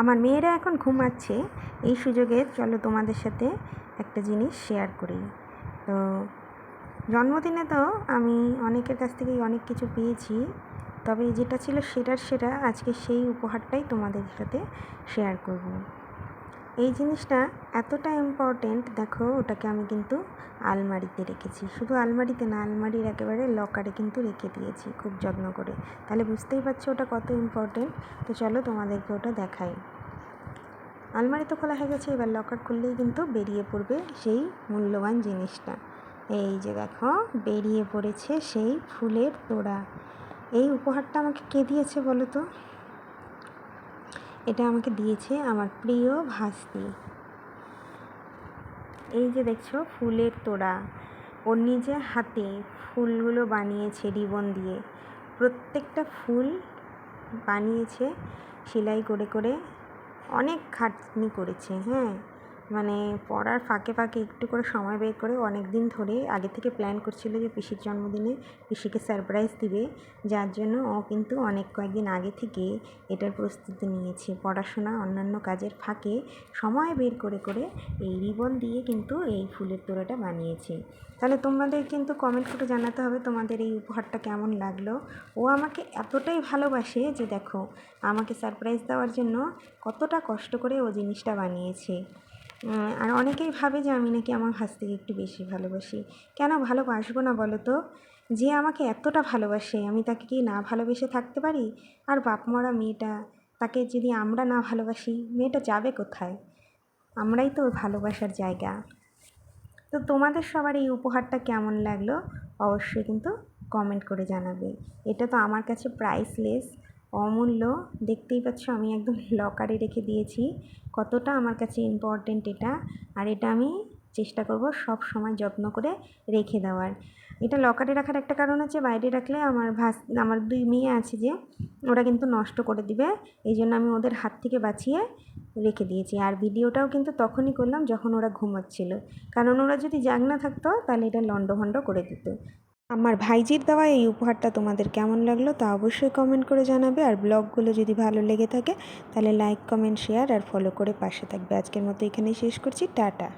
আমার মেয়েরা এখন ঘুমাচ্ছে। এই সুযোগে চলো তোমাদের সাথে একটা জিনিস শেয়ার করি। তো, জন্মদিনে তো আমি অনেকের কাছ থেকেই অনেক কিছু পেয়েছি। তবে যেটা ছিল সেটার সেটা আজকে সেই উপহারটাই তোমাদের সাথে শেয়ার করব। এই জিনিসটা এতটা ইম্পর্টেন্ট দেখো ওটাকে আমি কিন্তু আলমারিতে রেখেছি। শুধু আলমারিতে না, আলমারির একেবারে লকারে কিন্তু রেখে দিয়েছি খুব যত্ন করে। তাহলে বুঝতেই পারছ ওটা কত ইম্পর্টেন্ট তো চলো তোমাদেরকে ওটা দেখাই। আলমারি তো খোলা হয়ে গেছে, এবার লকার খুললেই কিন্তু বেরিয়ে পড়বে সেই মূল্যবান জিনিসটা। এই যে দেখো, বেরিয়ে পড়েছে সেই ফুলের তোড়া। এই উপহারটা আমাকে কে দিয়েছে বলো তো? এটা আমাকে দিয়েছে আমার প্রিয় ভাস্তি। এই যে দেখছ, ফুলের তোড়া। ওর নিজে হাতে ফুলগুলো বানিয়েছে রিবন দিয়ে। প্রত্যেকটা ফুল বানিয়েছে, সেলাই করে করে অনেক খাটনি করেছে হ্যাঁ? মানে পড়ার ফাঁকে ফাঁকে একটু করে সময় বের করে অনেক দিন ধরে আগে থেকে প্ল্যান করছিল যে পিসির জন্মদিনে পিসিকে সারপ্রাইজ দিবে। যার জন্য ও কিন্তু অনেক কয়েকদিন আগে থেকে এটার প্রস্তুতি নিয়েছে। পড়াশোনা অন্যান্য কাজের ফাঁকে সময় বের করে করে এই রিবন দিয়ে কিন্তু এই ফুলের তোড়াটা বানিয়েছে। তাহলে তোমাদের কিন্তু কমেন্ট করে জানাতে হবে তোমাদের এই উপহারটা কেমন লাগল? ও আমাকে এতটাই ভালোবাসে যে দেখো, আমাকে সারপ্রাইজ দেওয়ার জন্য কতটা কষ্ট করে ও জিনিসটা বানিয়েছে। আর অনেকেই ভাবে যে আমি নাকি আমার থেকে একটু বেশি ভালোবাসি। কেন ভালোবাসবো না বলো তো? যে আমাকে এতটা ভালোবাসে, আমি তাকে কি না ভালোবেসে থাকতে পারি? আর বাপ মরা মেয়েটা, তাকে যদি আমরা না ভালোবাসি, মেয়েটা যাবে কোথায়? আমরাই তো ভালোবাসার জায়গা। তো তোমাদের সবার এই উপহারটা কেমন লাগল? অবশ্যই কিন্তু কমেন্ট করে জানাবে। এটা তো আমার কাছে প্রাইসলেস অমূল্য। দেখতেই পাচ্ছ আমি একদম লকারে রেখে দিয়েছি। কতটা আমার কাছে ইম্পর্টেন্ট এটা। আর এটা আমি চেষ্টা করব সব সময় যত্ন করে রেখে দেওয়ার। এটা লকারে রাখার একটা কারণ হচ্ছে বাইরে রাখলে আমার ভাস, আমার দুই মেয়ে আছে যে, ওরা কিন্তু নষ্ট করে দিবে। এই জন্য আমি ওদের হাত থেকে বাঁচিয়ে রেখে দিয়েছি। আর ভিডিওটাও কিন্তু তখনই করলাম যখন ওরা ঘুমাচ্ছিল। কারণ ওরা যদি জাগনা থাকতো, তাহলে এটা লণ্ডভণ্ড করে দিত। আমার ভাইজির দেওয়া এই উপহারটা তোমাদের কেমন লাগল তা অবশ্যই কমেন্ট করে জানাবে। আর ব্লগগুলো যদি ভালো লেগে থাকে, তাহলে লাইক কমেন্ট শেয়ার আর ফলো করে পাশে থাকবে। আজকের মতো এখানেই শেষ করছি। টাটা।